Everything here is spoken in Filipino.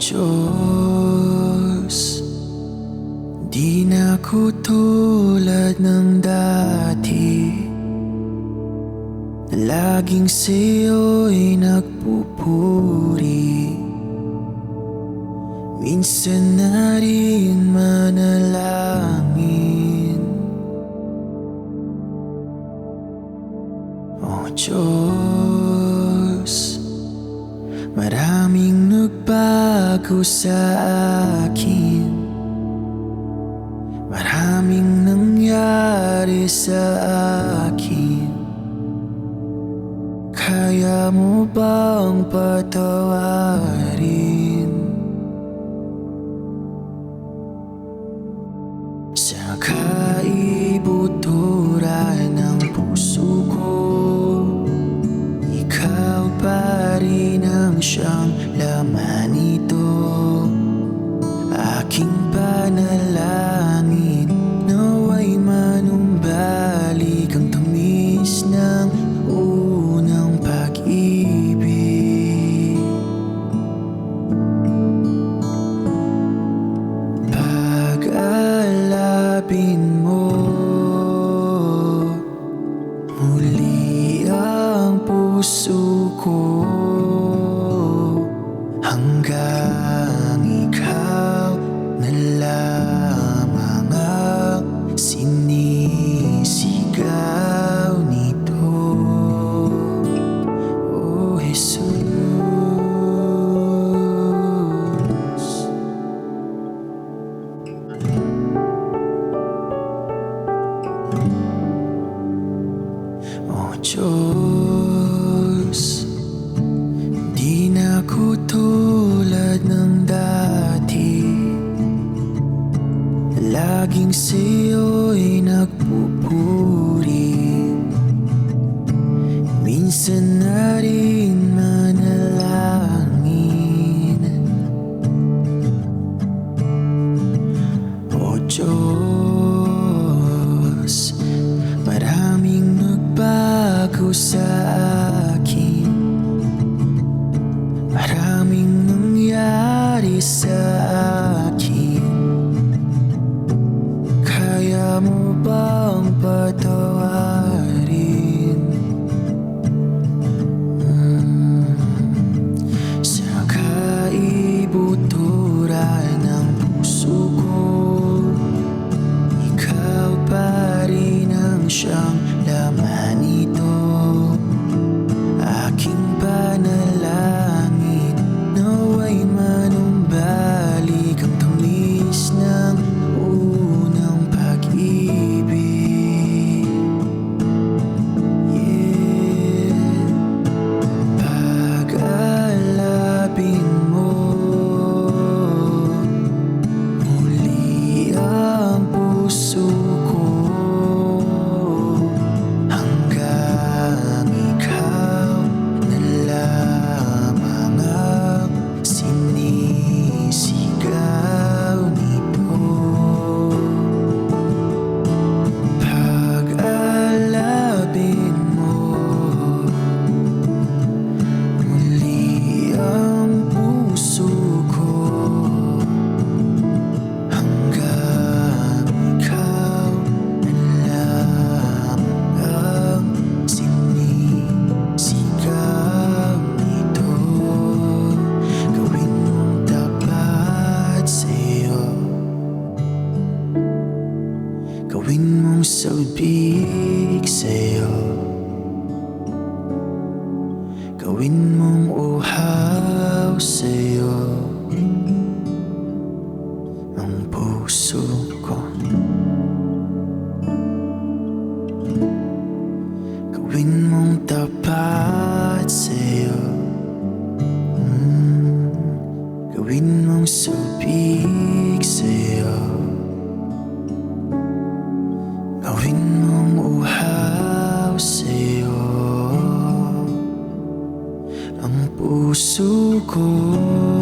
Diyos Di na ako tulad ng dati laging sa'yo'y nagpupuri. Minsan na rin manalangin. O Diyos Maraming nagbago sa akin Maraming nangyari sa akin Kaya mo bang patawarin? Pag-alapin mo. Muli ang puso ko. Hanggang ikaw na lamang sa'yo'y nagpupuri. Minsan na rin manalangin. O Diyos Maraming nagbago sa akin. Maraming nangyari sa Mong sabik sa'yo Gawin mong uhaw sa'yo Ang puso ko Gawin mong tapat sa'yo Mm, Gawin mong sabik sa'yo puso ko